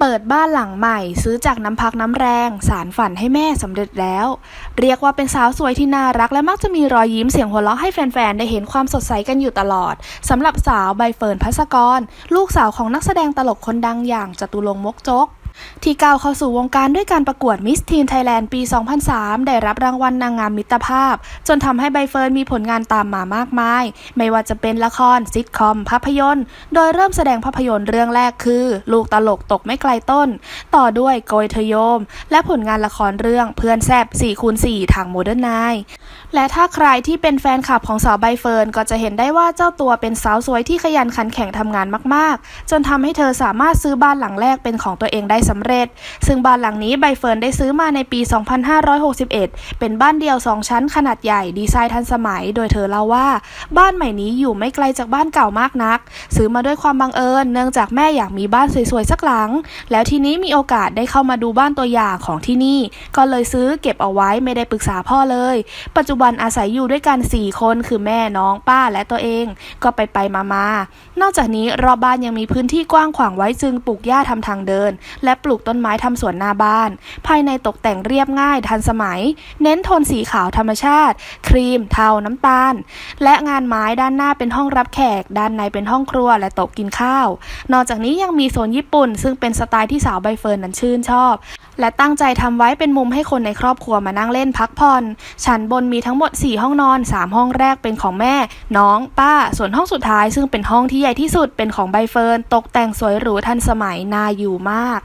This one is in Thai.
เปิดบ้านหลังใหม่ซื้อจากน้ำพักน้ำแรง สารฝันให้แม่สำเร็จแล้ว เรียกว่าเป็นสาวสวยที่น่ารักและมักจะมีรอยยิ้มเสียงหัวเราะให้แฟนๆ ได้เห็นความสดใสกันอยู่ตลอดสำหรับสาวใบเฟิร์นพัสกร ลูกสาวของนักแสดงตลกคนดังอย่างจตุรงค์มกจก ที่ก้าวเข้าสู่วงการด้วยการประกวดมิสทีนไทยแลนด์ปี 2003 ได้รับรางวัลนางงามมิตรภาพ จนทำให้ใบเฟิร์นมีผลงานตามมามากมาย ไม่ว่าจะเป็นละครซิทคอม ภาพยนตร์ โดยเริ่มแสดงภาพยนตร์เรื่องแรกคือ ลูกตลกตกไม่ไกลต้น ต่อด้วยโกยเทโยม และผลงานละครเรื่องเพื่อนแซบ4คูณ4ทางโมเดิร์นไนและถ้าใครที่เป็นแฟนคลับของสาวใบเฟิร์นก็จะเห็นได้ว่าเจ้าตัวเป็นสาวสวยที่ขยันขันแข็งทำงานมาก ๆ จนทำให้เธอสามารถซื้อบ้านหลังแรกเป็นของตัวเองได้สำเร็จ ซึ่งบ้านหลังนี้ใบเฟิร์นได้ซื้อมาในปี 2561 เป็นบ้านเดี่ยว 2 ชั้นขนาดใหญ่ดีไซน์ทันสมัย โดยเธอเล่าว่า บ้านใหม่นี้อยู่ไม่ไกลจากบ้านเก่ามากนัก ซื้อมาด้วยความบังเอิญ เนื่องจากแม่อยากมีบ้านสวยๆสักหลัง แล้วทีนี้มีโอกาสได้เข้ามาดูบ้านตัวอย่างของที่นี่ ก็เลยซื้อเก็บเอาไว้ไม่ได้ปรึกษาพ่อเลย ปัจจุบันอาศัยอยู่ด้วยกัน 4 คนคือแม่น้องป้าและตัวเอง ก็ไปไปมามานอกจากนี้รอบบ้านยังมีพื้นที่กว้างขวางไว้จึงปลูกหญ้าทำทางเดิน และปลูกต้นไม้ทำสวนหน้าบ้าน ภายในตกแต่งเรียบง่ายทันสมัย เน้นโทนสีขาวธรรมชาติ ครีม เทาน้ำตาล และงานไม้ด้านหน้าเป็นห้องรับแขก ด้านในเป็นห้องครัวและโต๊ะกินข้าว นอกจากนี้ยังมีโซนญี่ปุ่น ซึ่งเป็นสไตล์ที่สาวใบเฟิร์นนั้นชื่นชอบ และตั้งใจทำไว้เป็นมุมให้คนในครอบครัวมานั่งเล่นพักผ่อนชั้นบนมีทั้งหมด 4 ห้องนอน 3 ห้องแรกเป็นของแม่ น้อง ป้า ส่วนห้องสุดท้าย ซึ่งเป็นห้องที่ใหญ่ที่สุดเป็นของใบเฟิร์นตกแต่งสวยหรูทันสมัยน่าอยู่มาก